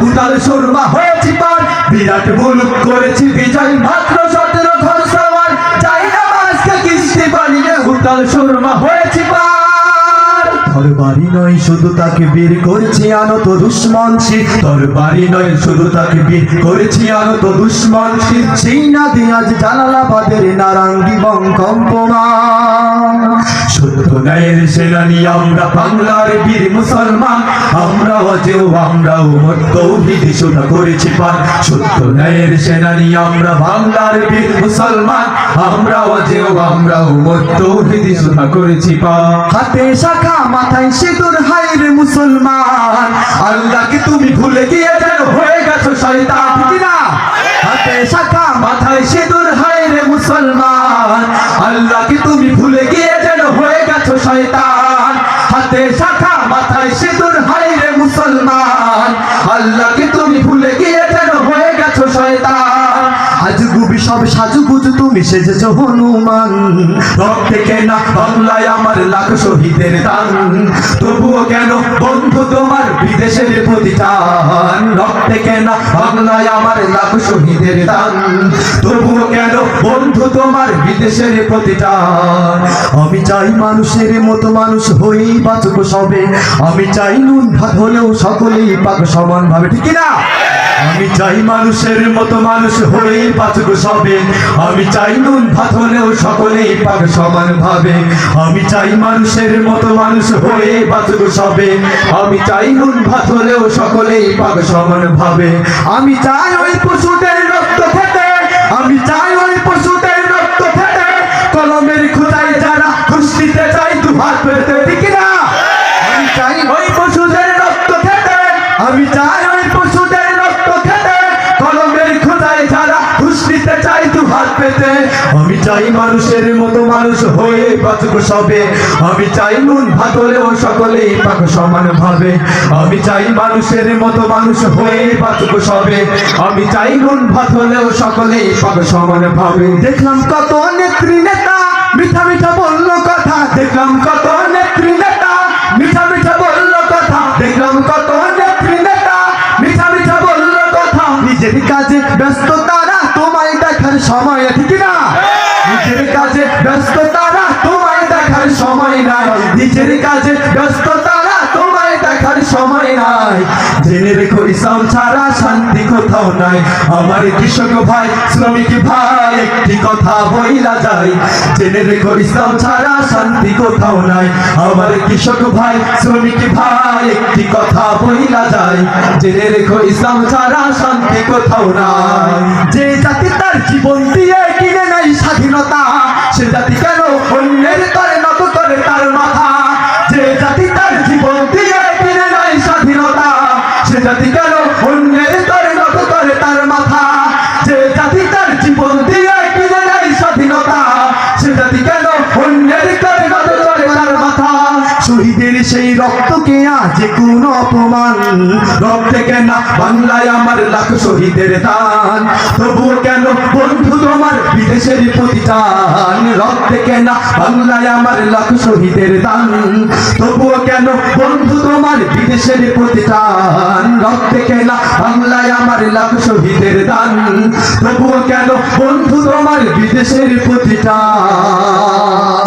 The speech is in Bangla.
বানিয়ে সুরমা হয়েছি পার। বিরাট মুলুক করেছি বিজয়, মাত্র সতেরো ঘর সওয়ার। চাই না মানুষকে কৃষ্টি বানিয়ে হুদাল সুরমা হয়েছি পার। নয়, শুধু তাকে বীর করেছি আনত দুশ্মন তোর নয়, শুধু তাকে বীর করেছি আনত দুশ্মন সেই না জালালাবাদের নারাঙ্গি সত্য সেনানি আমরা বাংলার বীর মুসলমান। অজেও আমরা উমর তৌহিদ করেছি পান সত্য ন্যায়ের সেনানি আমরা বাংলার বীর মুসলমান। আমরা অজেও আমরা উমর তৌহিদ করেছি পান হাতে শাখা মাথায় সিঁদুর হাইরে মুসলমান। আল্লাহকে তুমি ভুলে গিয়ে যেন হয়ে গেছো শয়তান। ঠিক না হাতে শাখা মাথায় সিঁদুর হাইরে মুসলমান। আল্লাহকে তুমি ভুলে গিয়ে যেন হয়ে গেছো শয়তান। হাতে শাখা মুসলমান আল্লাহকে তুমি সেজেছ হনুমান। রক্তে কেনা বাংলায় আমার লাখ শহীদের দান। তবুও কেন বন্ধু তোমার বিদেশের প্রতিটান রক্তে কেনা বাংলায় আমার লাখ শহীদের দান। তবুও কেন বন্ধু তোমার বিদেশের আমি চাই মানুষের মতো মানুষ হই, বাঁচব সবে। আমি চাই নুন, ভাত হলেও সকলেই পাক সমান ভাবে। ঠিক না আমি চাই মানুষের মতো মানুষ হয়ে বাঁচব সবে। আমি চাই নুন ভাত হলেও সকলেই পাক সমান ভাবে। আমি চাই মানুষের মতো মানুষ হয়ে বাঁচব সবে। আমি চাই নুন ভাত হলেও সকলেই পাক সমান ভাবে। আমি চাই ওই পশুদের রক্ত খেতে। আমি চাই ওই পশুদের রক্ত খেতে। কলমের খুঁটায় যারা খুশিতে চাই দু হাত পেতে। ঠিক না আমি চাই ওই পশুদের রক্ত খেতে। আমি চাই হাত পেতে, আমি চাই মানুষের মতো মানুষ হয়ে বাঁচব সবে। আমি চাই নুন ভাত হলেও সকলেই পাক সমান ভাবে। আমি চাই মানুষের মতো মানুষ হয়ে বাঁচব সবে। আমি চাই নুন ভাত হলেও সকলেই পাক সমান ভাবে। দেখলাম কত নেত্রী নেতা, মিঠা মিঠা বলল কথা। দেখলাম কত নেত্রী নেতা, মিঠা মিঠা বলল কথা। দেখলাম কত নেত্রী নেতা, মিঠা মিঠা বলল কথা। নিজের কাজে ব্যস্ত তারা তোমায় দেখার সময় ঠিক না? নিজের কাজে ব্যস্ত তারা তোমায় দেখার সময় নাই। নিজের কাজে ব্যস্ত তারা তোমায় দেখার সময় নাই। জেনে রেখো ইসলাম ছাড়া শান্তি কোথাও নাই। আমার কৃষক ভাই শ্রমিক ভাই একটি কথা বইলা যায়। জেনে রেখো ইসলাম ছাড়া শান্তি কোথাও নাই। আমার কৃষক ভাই শ্রমিক ভাই একটি কথা বইলা যায়। জেনে রেখো ইসলাম ছাড়া শান্তি কোথাও নাই। যে জাতি তার আজ কোন অপমান রক্তে কেন বাংলায় আমার লাখ শহীদের দান। তবুও কেন বন্ধু তোমার বিদেশের প্রতিটান রক্তে কেন বাংলায় আমার লাখ শহীদের দান। তবুও কেন বন্ধু তোমার বিদেশের প্রতিটান রক্তে কেন বাংলায় আমার লাখ শহীদের দান। তবুও কেন বন্ধু তোমার বিদেশের প্রতিটান